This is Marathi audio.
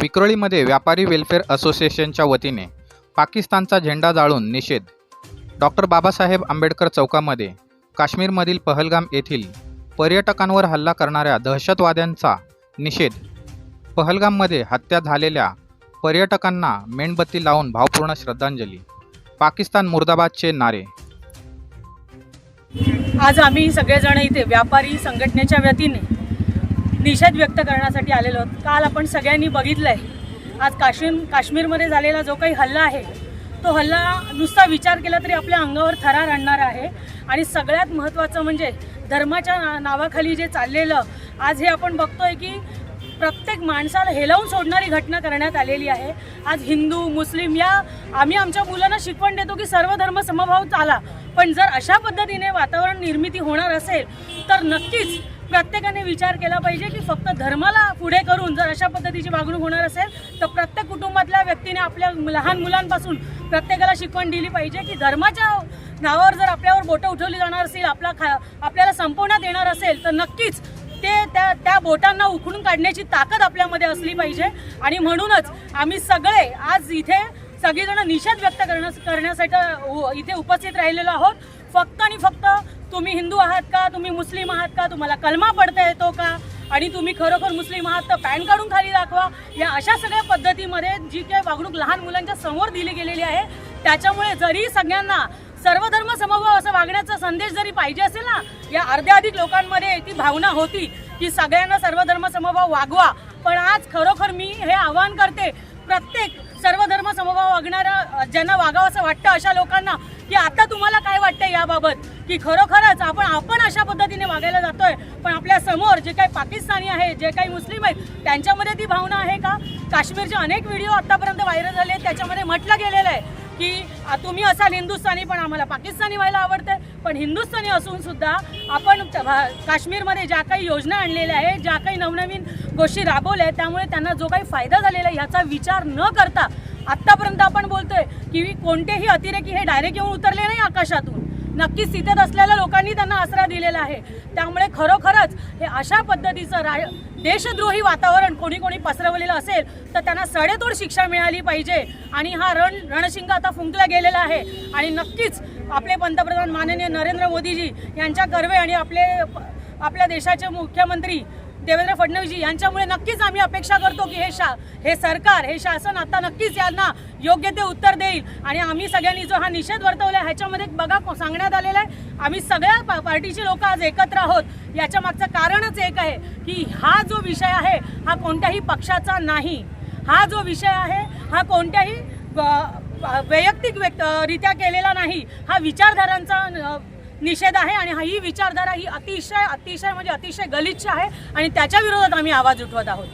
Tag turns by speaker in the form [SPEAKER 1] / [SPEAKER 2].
[SPEAKER 1] विक्रोळीमध्ये व्यापारी वेलफेअर असोसिएशनच्या वतीने पाकिस्तानचा झेंडा जाळून निषेध. डॉक्टर बाबासाहेब आंबेडकर चौकामध्ये काश्मीरमधील पहलगाम येथील पर्यटकांवर हल्ला करणाऱ्या दहशतवाद्यांचा निषेध. पहलगाममध्ये हत्या झालेल्या पर्यटकांना मेणबत्ती लावून भावपूर्ण श्रद्धांजली. पाकिस्तान मुर्दाबादचे नारे.
[SPEAKER 2] आज आम्ही सगळेजण इथे व्यापारी संघटनेच्या वतीने निषेध व्यक्त करण्यासाठी आलेलो आहोत. काल आपण सगळ्यांनी बघितलं आहे आज काश्मीर काश्मीरमध्ये झालेला जो काही हल्ला आहे तो हल्ला नुसता विचार केला तरी आपल्या अंगावर थरार आणणारा आहे. आणि सगळ्यात महत्त्वाचं म्हणजे धर्माच्या ना- नावाखाली जे चाललेलं आज हे आपण बघतोय की प्रत्येक माणसाला हेलावून सोडणारी घटना करण्यात आलेली आहे. आज हिंदू मुस्लिम या आम्ही आमच्या मुलांना शिकवण देतो की सर्व धर्म समभाव चाला. पण जर अशा पद्धतीने वातावरण निर्मिती होणार असेल तर नक्कीच प्रत्येकाने विचार केला पाहिजे की फक्त धर्माला पुढे करून जर अशा पद्धतीची वागणूक होणार असेल तर प्रत्येक कुटुंबातल्या व्यक्तीने आपल्या लहान मुलांपासून प्रत्येकाला शिकवण दिली पाहिजे की धर्माच्या नावावर जर आपल्यावर बोटं उठवली जाणार असेल आपला खा आपल्याला संपवण्यात येणार असेल तर नक्कीच ते त्या त्या बोटांना उखडून काढण्याची ताकद आपल्यामध्ये असली पाहिजे. आणि म्हणूनच आम्ही सगळे आज इथे सगळेजण निषेध व्यक्त करण्यास करण्यासाठी इथे उपस्थित राहिलेलो आहोत. फक्त आणि फक्त तुम्ही हिंदू आहात का? तुम्ही मुस्लिम आहात का? तुम्हाला कलमा पडता येतो का? आणि तुम्ही खरोखर मुस्लिम आहात तर पॅन काढून खाली दाखवा. या अशा सगळ्या पद्धतीमध्ये जी काही वागणूक लहान मुलांच्या समोर दिली गेलेली आहे. त्याच्यामुळे जरी सगळ्यांना सर्वधर्म समभाव असं वागण्याचा संदेश जरी पाहिजे असेल ना या अर्ध्या अधिक लोकांमध्ये ती भावना होती की सगळ्यांना सर्वधर्म समभाव वागवा. पण आज खरोखर मी हे आवाहन करते प्रत्येक सर्वधर्म समभाव वागणाऱ्या ज्यांना वागावं असं वाटतं अशा लोकांना की आता तुम्हाला काय वाटतं याबाबत? की खरोखरच आपण आपण अशा पद्धतीने वागायला जातोय पण आपल्यासमोर जे काही पाकिस्तानी आहे जे काही मुस्लिम आहेत त्यांच्यामध्ये ती भावना आहे का? काश्मीरचे अनेक व्हिडिओ आतापर्यंत व्हायरल झाले आहेत, त्याच्यामध्ये म्हटलं गेलेलं आहे की तुम्ही असाल हिंदुस्थानी पण आम्हाला पाकिस्तानी व्हायला आवडते पण हिंदुस्थानी असून सुद्धा आपण भा- काश्मीरमध्ये ज्या काही योजना आणलेल्या आहेत ज्या काही नवनवीन गोष्टी राबवल्या आहेत त्यामुळे त्यांना जो काही फायदा झालेला आहे ह्याचा विचार न करता आत्तापर्यंत आपण बोलतोय की कोणतेही अतिरेकी हे डायरेक्ट येऊन उतरले नाही आकाशातून. नक्कीच स्थितीत असलेल्या लोकांनी त्यांना आसरा दिलेला आहे. त्यामुळे खरोखरच हे अशा पद्धतीचं रा देशद्रोही वातावरण कोणी कोणी पसरवलेलं असेल तर त्यांना सडेतोड शिक्षा मिळाली पाहिजे. आणि हा रण रणशिंग आता फुंकला गेलेला आहे. आणि नक्कीच आपले पंतप्रधान माननीय नरेंद्र मोदीजी यांच्या कर्वे आणि आपले आपल्या देशाचे मुख्यमंत्री देवेंद्र फडणवीसजी यांच्यामुळे नक्कीच आम्ही अपेक्षा करतो की हे शा हे सरकार हे शासन आता नक्कीच यांना योग्य ते उत्तर देईल. आणि आम्ही सगळ्यांनी जो हा निषेध वर्तवला आहे ह्याच्यामध्ये बघा सांगण्यात आलेलं आहे आम्ही सगळ्या पा- पार्टीचे लोक आज एकत्र आहोत. याच्या मागचं कारणच एक आहे की हा जो विषय आहे हा कोणत्याही पक्षाचा नाही. हा जो विषय आहे हा कोणत्याही वैयक्तिक व्यक्त रित्या केलेला नाही. हा विचारधारांचा निषेध आहे आणि ही विचारधारा ही अतिशय अतिशय म्हणजे अतिशय गलिच्छ आहे आणि त्याच्या विरोधात आम्ही आवाज उठवत आहोत.